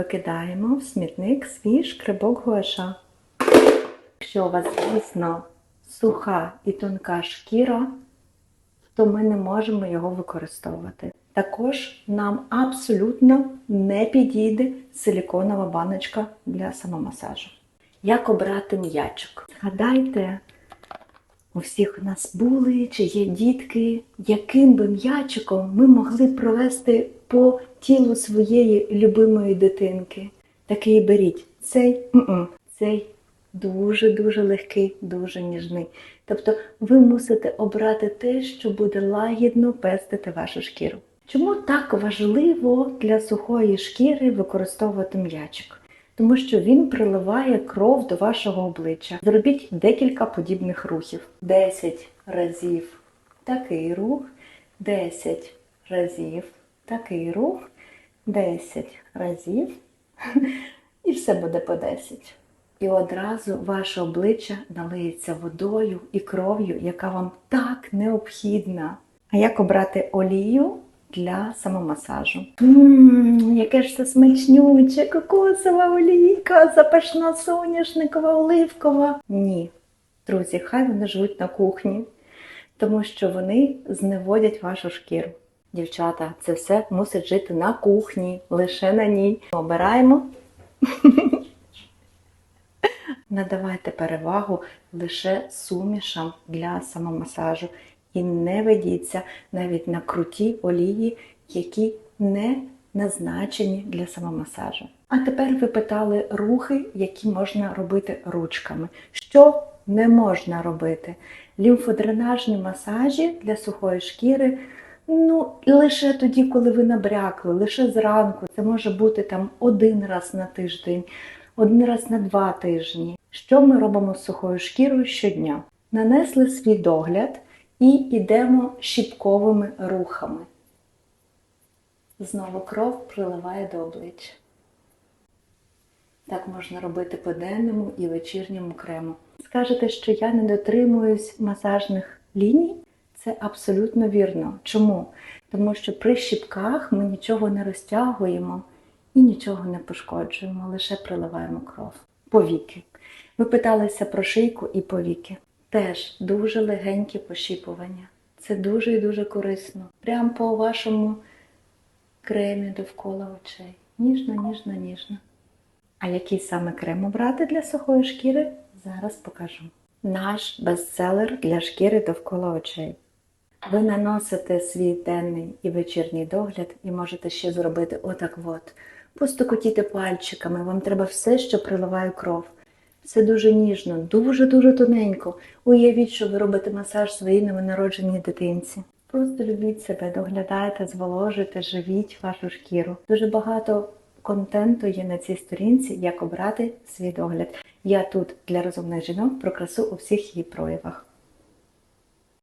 викидаємо в смітник свій шкребок гуаша. Якщо у вас дійсно суха і тонка шкіра, то ми не можемо його використовувати. Також нам абсолютно не підійде силіконова баночка для самомасажу. Як обрати м'ячик? Згадайте, у всіх у нас були чи є дітки, яким би м'ячиком ми могли провести по тілу своєї любимої дитинки. Такий беріть. Цей, м-м, цей дуже-дуже легкий, дуже ніжний. Тобто ви мусите обрати те, що буде лагідно пестити вашу шкіру. Чому так важливо для сухої шкіри використовувати м'ячик? Тому що він приливає кров до вашого обличчя. Зробіть декілька подібних рухів. 10 разів такий рух, 10 разів такий рух, 10 разів, і все буде по 10. І одразу ваше обличчя налиється водою і кров'ю, яка вам так необхідна. А як обрати олію для самомасажу? Ммм, яке ж це смачнюче, кокосова олійка, запашна соняшникова, оливкова. Ні, друзі, хай вони живуть на кухні, тому що вони зневодять вашу шкіру. Дівчата, це все мусить жити на кухні, лише на ній. Обираємо надавайте перевагу лише сумішам для самомасажу і не ведіться навіть на круті олії, які не назначені для самомасажу. А тепер ви питали рухи, які можна робити ручками. Що не можна робити? Лімфодренажні масажі для сухої шкіри. Ну, лише тоді, коли ви набрякли, лише зранку. Це може бути там один раз на тиждень, один раз на два тижні. Що ми робимо з сухою шкірою щодня? Нанесли свій догляд і йдемо щіпковими рухами. Знову кров приливає до обличчя. Так можна робити по денному і вечірньому крему. Скажете, що я не дотримуюсь масажних ліній? Це абсолютно вірно. Чому? Тому що при щіпках ми нічого не розтягуємо і нічого не пошкоджуємо, лише приливаємо кров. Повіки. Ви питалися про шийку і повіки. Теж дуже легенькі пощіпування. Це дуже і дуже корисно. Прямо по вашому кремі довкола очей. Ніжно, ніжно, ніжно. А який саме крем обрати для сухої шкіри? Зараз покажу. Наш бестселер для шкіри довкола очей. Ви наносите свій денний і вечірній догляд і можете ще зробити отак от. Постукотіти пальчиками, вам треба все, що приливає кров. Все дуже ніжно, дуже-дуже тоненько. Уявіть, що ви робите масаж своїй новонародженій дитинці. Просто любіть себе, доглядайте, зволожуйте, живіть вашу шкіру. Дуже багато контенту є на цій сторінці, як обрати свій догляд. Я тут для розумних жінок про красу у всіх її проявах.